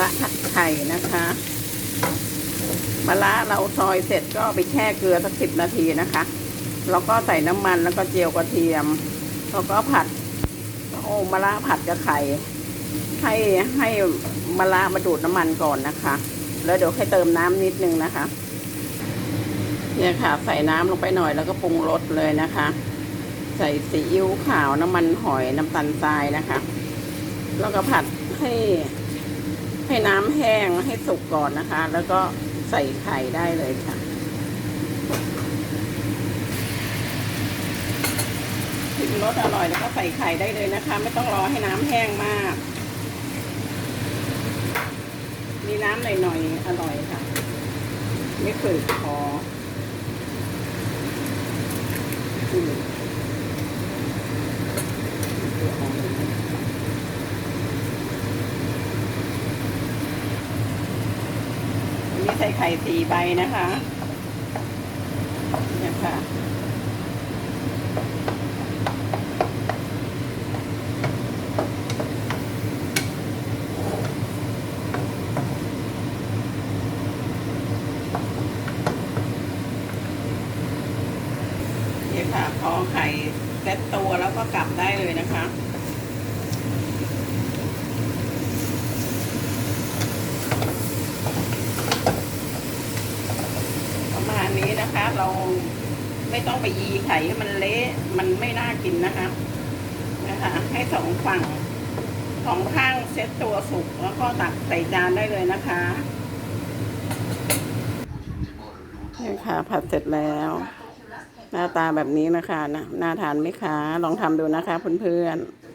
ระผัดไข่นะคะมะระเราซอยเสร็จก็ไปแช่เกลือสักสิบนาทีนะคะ แล้วก็ใส่น้ำมันแล้วก็เจียวกระเทียม แล้วก็ผัดโอ้มะระผัดกับไข่ ให้ให้มะระมาดูดน้ำมันก่อนนะคะ แล้วเดี๋ยวให้เติมน้ำนิดนึงนะคะ เนี่ยค่ะ ใส่น้ำลงไปหน่อยแล้วก็ปรุงรสเลยนะคะ ใส่ซีอิ๊วขาวน้ำมันหอยน้ำตาลทรายนะคะ แล้วก็ผัดให้ ให้น้ำแห้งให้สุกก่อนนะคะ แล้วก็ใส่ไข่ได้เลยค่ะถึงรสอร่อยแล้วก็ใส่ไข่ได้เลยนะคะ ไม่ต้องรอให้น้ำแห้งมาก มีน้ำหน่อยๆอร่อยค่ะ ไม่ฝืดคออืมอันนี้ ใส่ไข่สี่ใบนะคะเนี่ยค่ะเนี่ยค่ะพอไข่เซ็ตตัวแล้วก็กลับได้เลยนะคะ ประมาณนี้นะคะ เราไม่ต้องไปยีไข่ให้มันเละมันไม่น่ากินนะคะนะคะ ให้สองฝั่งสองข้างเซ็ตตัวสุกแล้วก็ตักใส่จานได้เลยนะคะนี่ค่ะผัดเสร็จแล้ว หน้าตาแบบนี้นะคะนะน่าทานไหมคะ ลองทำดูนะคะเพื่อนๆ